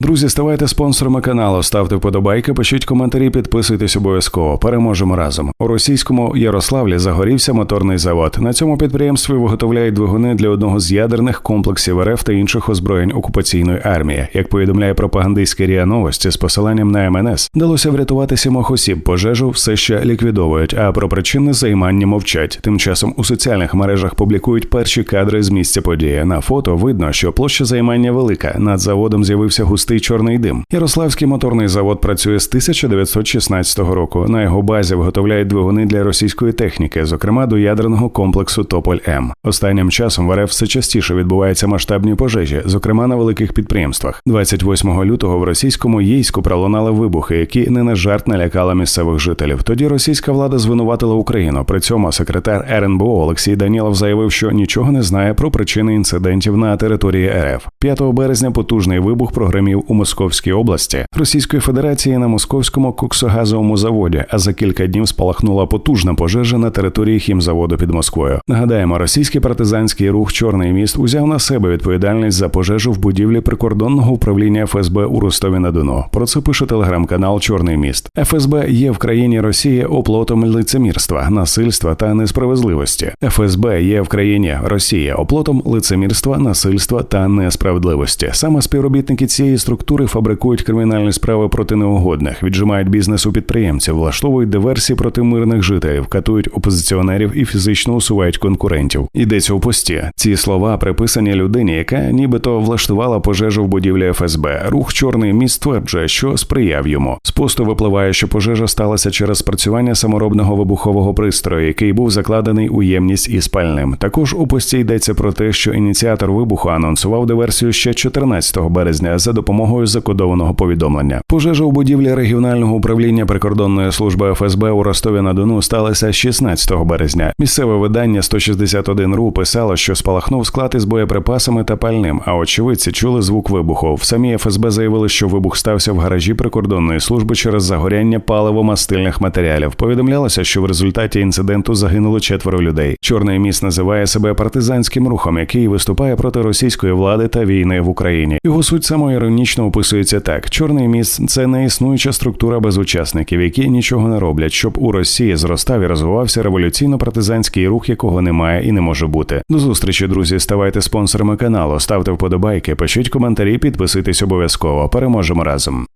Друзі, ставайте спонсорами каналу, ставте вподобайки, пишіть коментарі, підписуйтесь обов'язково. Переможемо разом. У російському Ярославлі загорівся моторний завод. На цьому підприємстві виготовляють двигуни для одного з ядерних комплексів РФ та інших озброєнь окупаційної армії. Як повідомляє пропагандистський ріа новості з посиланням на МНС, вдалося врятувати сімох осіб. Пожежу все ще ліквідовують, а про причини займання мовчать. Тим часом у соціальних мережах публікують перші кадри з місця події. На фото видно, що площа займання велика. Над заводом з'явився густий чорний дим. Ярославський моторний завод працює з 1916 року. На його базі виготовляють двигуни для російської техніки, зокрема до ядерного комплексу Тополь М. Останнім часом в РФ все частіше відбуваються масштабні пожежі, зокрема на великих підприємствах. 28 лютого в російському Єйську пролунали вибухи, які не на жарт налякали місцевих жителів. Тоді російська влада звинуватила Україну. При цьому секретар РНБО Олексій Данілов заявив, що нічого не знає про причини інцидентів на території РФ. 5 березня потужний вибух прогремів у Московській області Російської Федерації на московському коксогазовому заводі. А за кілька днів спалахнула потужна пожежа на території хімзаводу під Москвою. Нагадаємо, російський партизанський рух Чорний міст узяв на себе відповідальність за пожежу в будівлі прикордонного управління ФСБ у Ростові на Дону. Про це пише телеграм-канал Чорний міст. ФСБ є в країні Росії оплотом лицемірства, насильства та несправедливості. ФСБ є в країні Росії оплотом лицемірства, насильства та несправедливості. Саме співробітники цієї структури фабрикують кримінальні справи проти неугодних, віджимають бізнес у підприємців, влаштовують диверсії проти мирних жителів, катують опозиціонерів і фізично усувають конкурентів. Йдеться у пості. Ці слова приписані людині, яка нібито влаштувала пожежу в будівлі ФСБ. Рух Чорний міст стверджує, що сприяв йому. З посту випливає, що пожежа сталася через спрацювання саморобного вибухового пристрою, який був закладений у ємність із пальним. Також у пості йдеться про те, що ініціатор вибуху анонсував диверсію ще 14 березня за допомогою закодованого повідомлення. Пожежа у будівлі регіонального управління прикордонної служби ФСБ у Ростові на Дону сталася 16 березня. Місцеве видання 161 ру писало, що спалахнув склад із боєприпасами та пальним. А очевидці чули звук вибуху. В самій ФСБ заявили, що вибух стався в гаражі прикордонної служби через загоряння паливо-мастильних матеріалів. Повідомлялося, що в результаті інциденту загинуло четверо людей. Чорний міст називає себе партизанським рухом, який виступає проти російської влади та війни в Україні. Його суть самоіронічно описується так: чорний міст це не існуюча структура без учасників, які нічого не роблять, щоб у Росії зростав і розвивався революційно-партизанський рух, якого немає і не може бути. До зустрічі, друзі. Ставайте спонсорами каналу, ставте вподобайки, пишіть коментарі, підписуйтесь обов'язково. Переможемо разом.